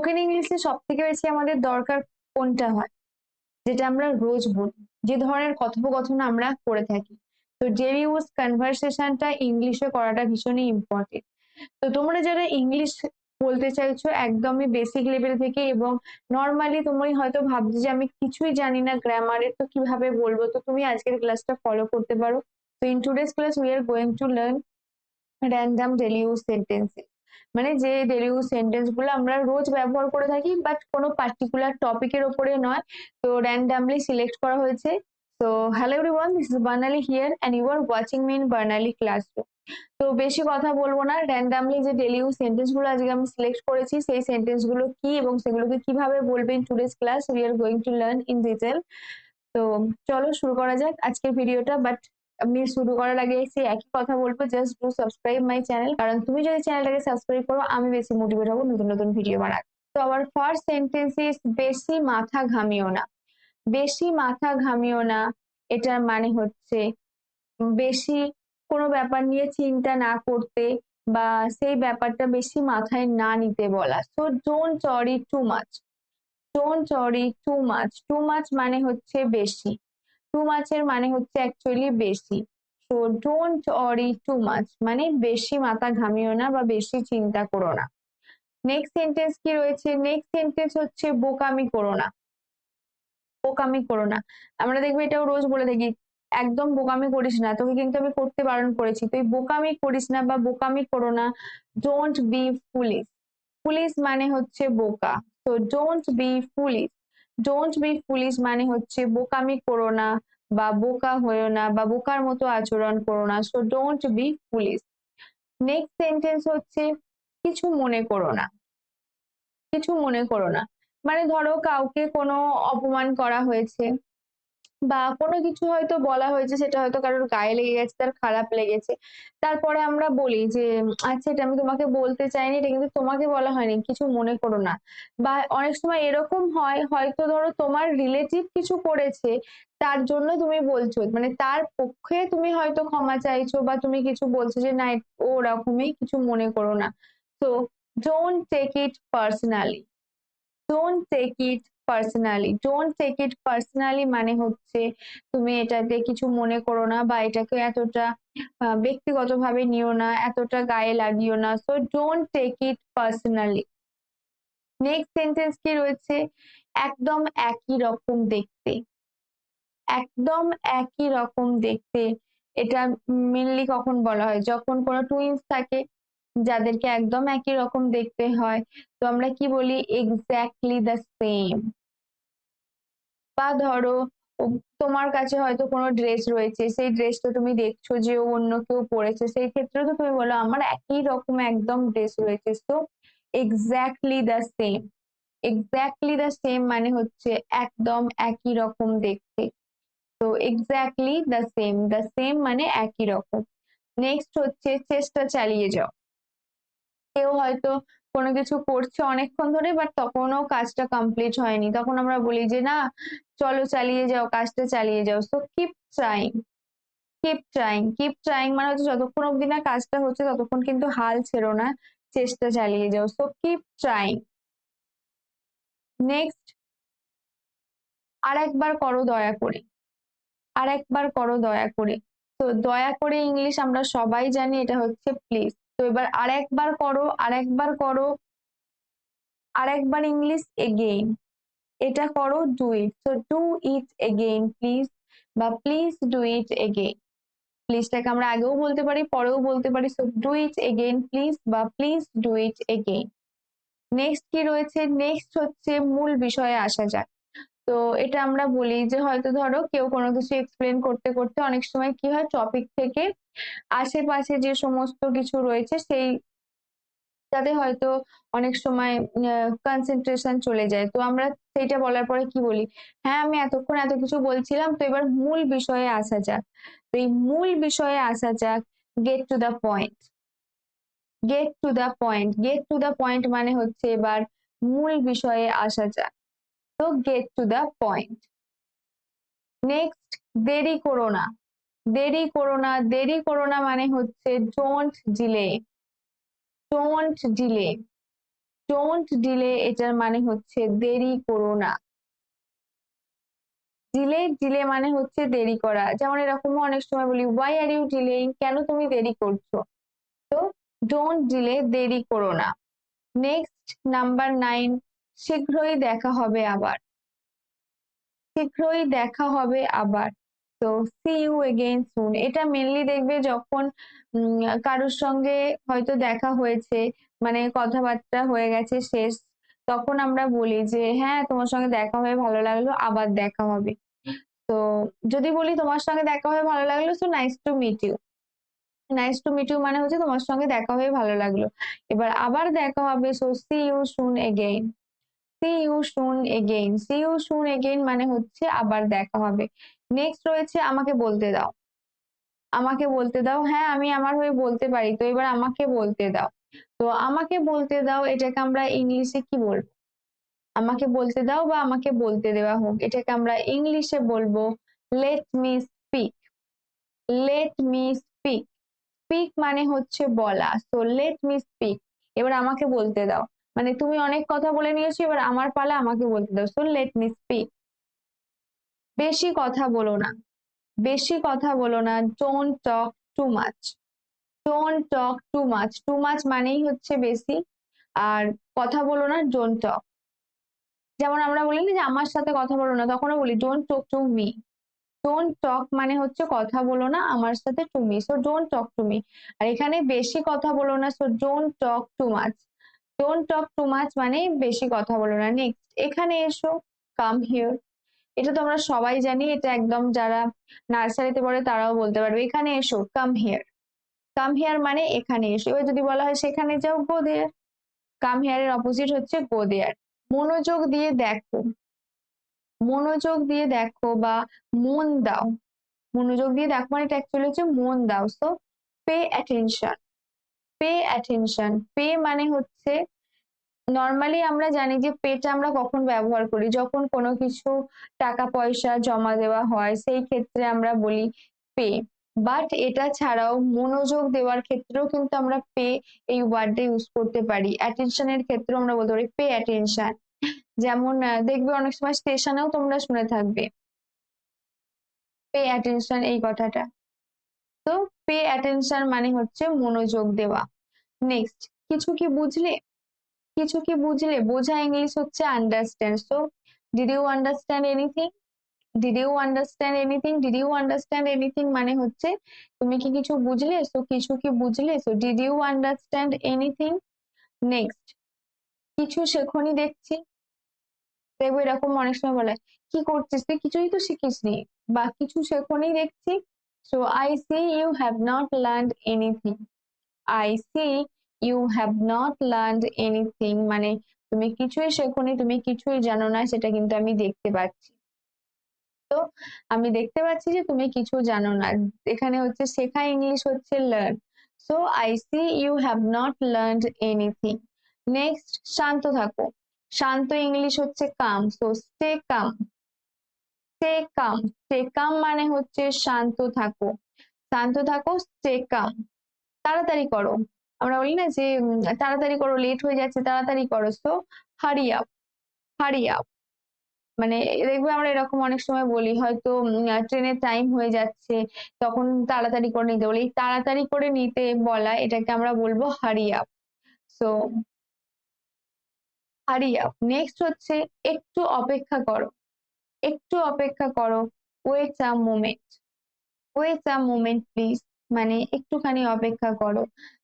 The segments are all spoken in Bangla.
স্পোকেন ইংলিশে সব থেকে বেশি আমাদের দরকার কোনটা হয়? যেটা আমরা রোজ বলি। যে ধরনের কথোপকথন আমরা করে থাকি। তো ডেলি ইউজ কনভারসেশনটা ইংলিশে করাটা ভীষণই ইম্পর্টেন্ট তো তোমরা যারা ইংলিশ বলতে চাইছো, একদমই বেসিক লেভেল থেকে এবং নর্মালি তুমি হয়তো ভাবছ যে আমি কিছুই জানি না গ্রামারের তো কীভাবে বলব? তো তুমি আজকের ক্লাসটা ফলো করতে পারো। তো in today's class we are going to learn random daily use sentences মানে যে ডেলি ইউজ সেন্টেন্সগুলো আমরা রোজ ব্যবহার করে থাকি বাট কোনো পার্টিকুলার টপিকের ওপরে নয়। তো র্যান্ডামলি সিলেক্ট করা হয়েছে। তো hello everyone this is Barnali here and you are watching me in Barnali classroom তো বেশি কথা বলব না। র্যান্ডামলি যে ডেলি ইউজ সেন্টেন্সগুলো আজকে আমি সিলেক্ট করেছি, সেই সেন্টেন্সগুলো কি এবং সেগুলোকে কীভাবে বলবে in today's class we are going to learn in detail তো চলো শুরু করা যাক আজকের ভিডিওটা বাট আমি শুরু করার আগে সেই একই কথা বলব just do subscribe my channel কারণ তুমি যদি চ্যানেলটাকে সাবস্ক্রাইব করো, আমি বেশি মোটিভেট হব, নতুন নতুন ভিডিও বানাতে তো আমার ফার্স্ট সেন্টেন্স ইজ বেশি মাথা ঘামিও না। বেশি মাথা ঘামিও না, এটার মানে হচ্ছে বেশি কোনো ব্যাপার নিয়ে চিন্তা না করতে বা সেই ব্যাপারটা বেশি মাথায় না নিতে বলা। So don't worry too much don't worry too much too much মানে হচ্ছে বেশি। টু মাচের মানে হচ্ছে অ্যাকচুয়ালি বেশি। So don't worry too much মানে বেশি মাথা ঘামিও না বা বেশি চিন্তা করো না। নেক্সট সেন্টেন্স কি রয়েছে? নেক্সট সেন্টেন্স হচ্ছে বোকামি করো না। বোকামি করো না। আমরা দেখব এটাও রোজ বলে থাকি, একদম বোকামি করিস না, তোকে কিন্তু আমি করতে বারণ করেছি। তুই বোকামি করিস না বা বোকামি করো না ডোন্ট বি ফুলিশ ফুলিশ মানে হচ্ছে বোকা। তো don't be foolish don't be foolish মানে হচ্ছে বোকামি করো না বা বোকা হয়েও না বা বোকার মতো আচরণ করো না। So don't be foolish next sentence হচ্ছে কিছু মনে করো না। কিছু মনে করো না। মানে ধরো কাউকে কোনো অপমান করা হয়েছে। বা কোনো কিছু হয়তো বলা হয়েছে, সেটা হয়তো কারোর গায়ে লেগে গেছে, তার খারাপ লেগেছে। তারপরে আমরা বলি যে আচ্ছা এটা আমি তোমাকে বলতে চাইনি, এটা কিন্তু তোমাকে বলা হয়নি, কিছু মনে করো না। বা অনেক সময় এরকম হয়, হয়তো ধরো তোমার রিলেটিভ কিছু করেছে, তার জন্য তুমি বলছো মানে তার পক্ষে তুমি হয়তো ক্ষমা চাইছো বা তুমি কিছু বলছো যে, না ওরকমই কিছু মনে করো না। তো don't take it personally don't take it personally don't take it personally মানে হচ্ছে তুমি এটাতে কিছু মনে করো না বা এটাকে এতটা ব্যক্তিগতভাবে নিও না, এতটা গায়ে লাগিও না। So don't take it personally next sentence কি রয়েছে? একদম একই রকম দেখতে। একদম একই রকম দেখতে। এটা মেনলি কখন বলা হয়? যখন কোনো টুইন্স থাকে, যাদেরকে একদম একই রকম দেখতে হয়, তো আমরা কি বলি? এক্স্যাক্টলি দ্য সেম বা ধরো তোমার কাছে হয়তো কোনো ড্রেস রয়েছে, সেই ড্রেসটা তুমি দেখছ যে অন্য কেউ পরেছে, সেই ক্ষেত্রে তো তুমি বলো আমার একই রকম একদম ড্রেস রয়েছে। তো exactly the same exactly the same মানে হচ্ছে একদম একই রকম দেখতে। তো exactly the same the same মানে একই রকম। নেক্সট হচ্ছে, চেষ্টা চালিয়ে যাও। কেউ হয়তো কোনো কিছু করছে অনেকক্ষণ ধরে বাট তখনও কাজটা কমপ্লিট হয়নি। তখন আমরা বলি যে, না, চলো চালিয়ে যাও, কাজটা চালিয়ে যাও। So keep trying keep trying keep trying মানে হচ্ছে যতক্ষণ অব্দি না কাজটা হচ্ছে, ততক্ষণ কিন্তু হাল ছেড়ো না, চেষ্টা চালিয়ে যাও। সো কিপ ট্রাইং নেক্সট আর একবার করো দয়া করে আর একবার করো দয়া করে। তো দয়া করে ইংলিশ আমরা সবাই জানি, এটা হচ্ছে প্লিজ তো এবার আর একবার করো আর একবার করো আর একবার ইংলিশ এগেইন এটা করো do it so do it again please বা প্লিজ ডু ইট এগেইন প্লিজটাকে আমরা আগেও বলতে পারি, পরেও বলতে পারি। So do it again please বা please do it again next কি রয়েছে? নেক্সট হচ্ছে মূল বিষয়ে আসা যাক। তো এটা আমরা বলি যে হয়তো ধরো কেউ কোনো কিছু এক্সপ্লেন করতে করতে অনেক সময় কি হয় টপিক থেকে আশেপাশে যে সমস্ত কিছু রয়েছে সেই তাতে হয়তো অনেক সময় কনসেন্ট্রেশন চলে যায়। তো আমরা সেইটা বলার পরে কি বলি? হ্যাঁ আমি এতক্ষণ এত কিছু বলছিলাম, তো এবার মূল বিষয়ে আসা যাক। তো এই মূল বিষয়ে আসা যাক get to the point get to the point get to the point মানে হচ্ছে এবার মূল বিষয়ে আসা যাক। তো get to the point next দেরি করো না। দেরি করো না। দেরি করো না মানে হচ্ছে don't delay don't delay don't delay এটার মানে হচ্ছে দেরি করো না। ডিলে ডিলে মানে হচ্ছে দেরি করা। যেমন এরকমও অনেক সময় বলি ওয়াই আর ইউ ডিলেইং কেন তুমি দেরি করছ? তো ডোন্ট ডিলে দেরি করো না। নেক্সট নাম্বার নাইন শীঘ্রই দেখা হবে আবার। শীঘ্রই দেখা হবে আবার। তো সি ইউ এগেইন সুন এটা মেনলি দেখবে যখন কারোর সঙ্গে হয়তো দেখা হয়েছে মানে কথাবার্তা হয়ে গেছে শেষ, তখন আমরা বলি যে হ্যাঁ তোমার সঙ্গে দেখা হয়ে ভালো লাগল, আবার দেখা হবে। তো যদি বলি তোমার সঙ্গে দেখা হয়ে ভালো লাগল so nice to meet you nice to meet you মানে হচ্ছে তোমার সঙ্গে দেখা হয়ে ভালো লাগল। এবার আবার দেখা হবে so see you soon again see you soon again see you soon again মানে হচ্ছে আবার দেখা হবে। নেক্সট রয়েছে আমাকে বলতে দাও। আমাকে বলতে দাও হ্যাঁ আমি আমার হয়ে বলতে পারি। তো এবার আমাকে বলতে দাও। তো আমাকে বলতে দাও, এটাকে আমরা ইংলিশে কি বলব? আমাকে বলতে দাও বা আমাকে বলতে দেওয়া হোক। এটাকে আমরা ইংলিশে বলব let me speak let me speak speak মানে হচ্ছে বলা। তো লেট মি স্পিক এবার আমাকে বলতে দাও। মানে তুমি অনেক কথা বলে নিয়েছো, এবার আমার পালা আমাকে বলতে দাও। সো লেট মি স্পিক বেশি কথা বলো না। বেশি কথা বলো না। Don't talk too much don't talk too much too much মানেই হচ্ছে বেশি। আর কথা বলো না ডোন্ট টক যেমন আমরা বলি না যে, আমার সাথে কথা বলো না, তখনও বলি don't talk to me don't talk মানে হচ্ছে কথা বলো না আমার সাথে to me so don't talk to me আর এখানে বেশি কথা বলো না। So don't talk too much don't talk too much মানে বেশি কথা বলো না। নেক্সট এখানে এসো কাম হিয়ার এটা তো আমরা সবাই জানি, এটা একদম যারা নার্সারিতে পড়ে তারাও বলতে পারবে। এখানে এসো কাম হিয়ার কাম হিয়ার মানে এখানে এসো। এবার যদি বলা হয় সেখানে যাও গো দেয়ার কাম হিয়ার এর অপোজিট হচ্ছে গো দেয়ার মনোযোগ দিয়ে দেখো। মনোযোগ দিয়ে দেখো বা মন দাও। মনোযোগ দিয়ে দেখো মানে এটা অ্যাকচুয়ালি হচ্ছে মন দাও। So pay attention pay attention pay মানে হচ্ছে নর্মালি আমরা জানি যে পেটা আমরা কখন ব্যবহার করি। যখন কোনো কিছু টাকা পয়সা জমা দেওয়া হয়, সেই ক্ষেত্রে আমরা বলি পে বাট এটা ছাড়াও মনোযোগ দেওয়ার ক্ষেত্রেও কিন্তু আমরা পে এই ওয়ার্ডটা ইউজ করতে পারি। অ্যাটেনশনের ক্ষেত্রেও আমরা বলতে পারি পে অ্যাটেনশন যেমন দেখবে অনেক সময় স্টেশনেও তোমরা শুনে থাকবে। পে অ্যাটেনশন এই কথাটা। তো পে অ্যাটেনশন মানে হচ্ছে মনোযোগ দেওয়া। নেক্সট কিছু কি বুঝলে? কিছু কি বুঝলে? বোঝা ইংলিশ হচ্ছে understand so did you understand anything did you understand anything did you understand anything মানে হচ্ছে, তুমি কি কিছু বুঝলে? সো কিছু কি বুঝলে? So did you understand anything next কিছু শেখনি দেখছি। দেখব এরকম অনেক সময় বলে, কি করছিস তুই? কিছুই তো শিখিসনি। বা, কিছু শেখনি দেখছি so I see you have not learned anything I see you have not learned anything মানে তুমি কিছুই শেখনি, তুমি কিছুই জানো না, সেটা কিন্তু আমি দেখতে পাচ্ছি। তো, আমি দেখতে পাচ্ছি যে তুমি কিছু জানো না। এখানে হচ্ছে শেখা, ইংলিশ হচ্ছে learn so I see you have not learned anything next শান্ত থাকো। শান্ত ইংলিশ হচ্ছে calm. So stay calm stay calm stay calm মানে হচ্ছে শান্ত থাকো। শান্ত থাকো স্টে কাম তাড়াতাড়ি করো। আমরা বলি না যে তাড়াতাড়ি করো লেট হয়ে যাচ্ছে, তাড়াতাড়ি করো। So hurry up hurry up মানে দেখবে আমরা এরকম অনেক সময় বলি, হয়তো ট্রেনের টাইম হয়ে যাচ্ছে, তখন তাড়াতাড়ি করে নিতে বলি। তাড়াতাড়ি করে নিতে বলা, এটাকে আমরা বলব hurry up so hurry up next হচ্ছে, একটু অপেক্ষা করো। একটু অপেক্ষা করো। Wait a moment wait a moment please মানে একটুখানি অপেক্ষা করো।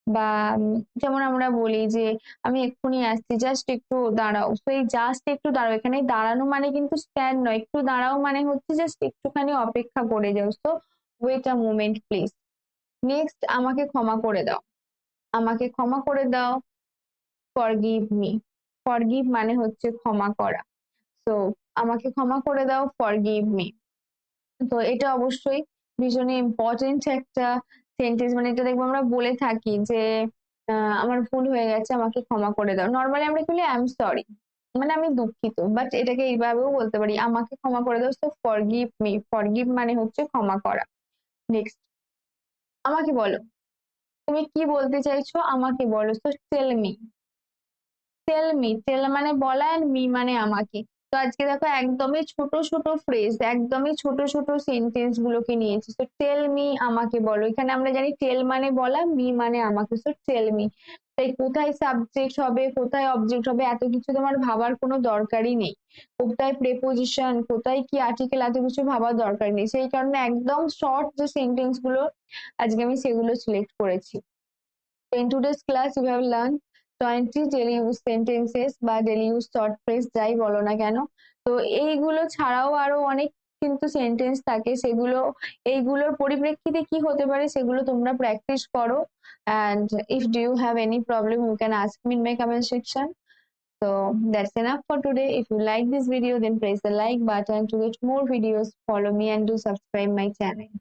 বা যেমন আমরা বলি যে, আমি এক্ষুনি আসছি জাস্ট একটু দাঁড়াও। তো এই জাস্ট একটু দাঁড়াও। এখানে দাঁড়ানো মানে কিন্তু স্ট্যান্ড নয়। একটু দাঁড়াও মানে হচ্ছে জাস্ট একটুখানি অপেক্ষা করে যাও। তো wait a moment please next আমাকে ক্ষমা করে দাও। আমাকে ক্ষমা করে দাও। ফরগিভ মি ফরগিভ মানে হচ্ছে ক্ষমা করা। তো আমাকে ক্ষমা করে দাও ফরগিভ মি তো এটা অবশ্যই ভীষণই ইম্পর্টেন্ট একটা সেন্টেন্স মানে এটা দেখব আমরা বলে থাকি যে আমার ভুল হয়ে গেছে, আমাকে ক্ষমা করে দাও। নর্মালি আমরা বলি? আই এম সরি মানে আমি দুঃখিত বাট এটাকে এইভাবেও বলতে পারি, আমাকে ক্ষমা করে দাও তো ফরগিভ মি ফরগিভ মানে হচ্ছে ক্ষমা করা। নেক্সট আমাকে বলো। তুমি কি বলতে চাইছো? আমাকে বলো তো tell me tell me tell মানে বলা আর মি মানে আমাকে। তো আজকে দেখো একদমই ছোট ছোট ফ্রেজ একদমই ছোট ছোট সেন্টেন্স গুলোকে নিয়েছি। তো টেল মি আমাকে বলো। এখানে আমরা জানি টেল মানে বলা মি মানে আমাকে। তো টেল মি তাই কোথায় সাবজেক্ট হবে, কোথায় অবজেক্ট হবে, এত কিছু তোমার ভাবার কোনো দরকারই নেই। কোথায় প্রেপোজিশন কোথায় কি আর্টিকেল এত কিছু ভাবার দরকার নেই। সেই কারণে একদম শর্ট যে সেন্টেন্সগুলো, আজকে আমি সেগুলো সিলেক্ট করেছি। In today's class, you have learned jointly daily use sentences বা ডেলি ইউজ শর্ট ফ্রেস যাই বলো না কেন, তো এইগুলো ছাড়াও আরও অনেক কিন্তু সেন্টেন্স থাকে, সেগুলো, এইগুলোর পরিপ্রেক্ষিতে কি হতে পারে সেগুলো তোমরা প্র্যাকটিস করো। And if do have any problem you can ask me in my comment section তো that's an up for today if you like this video then press the like button to get more videos follow me and do subscribe my channel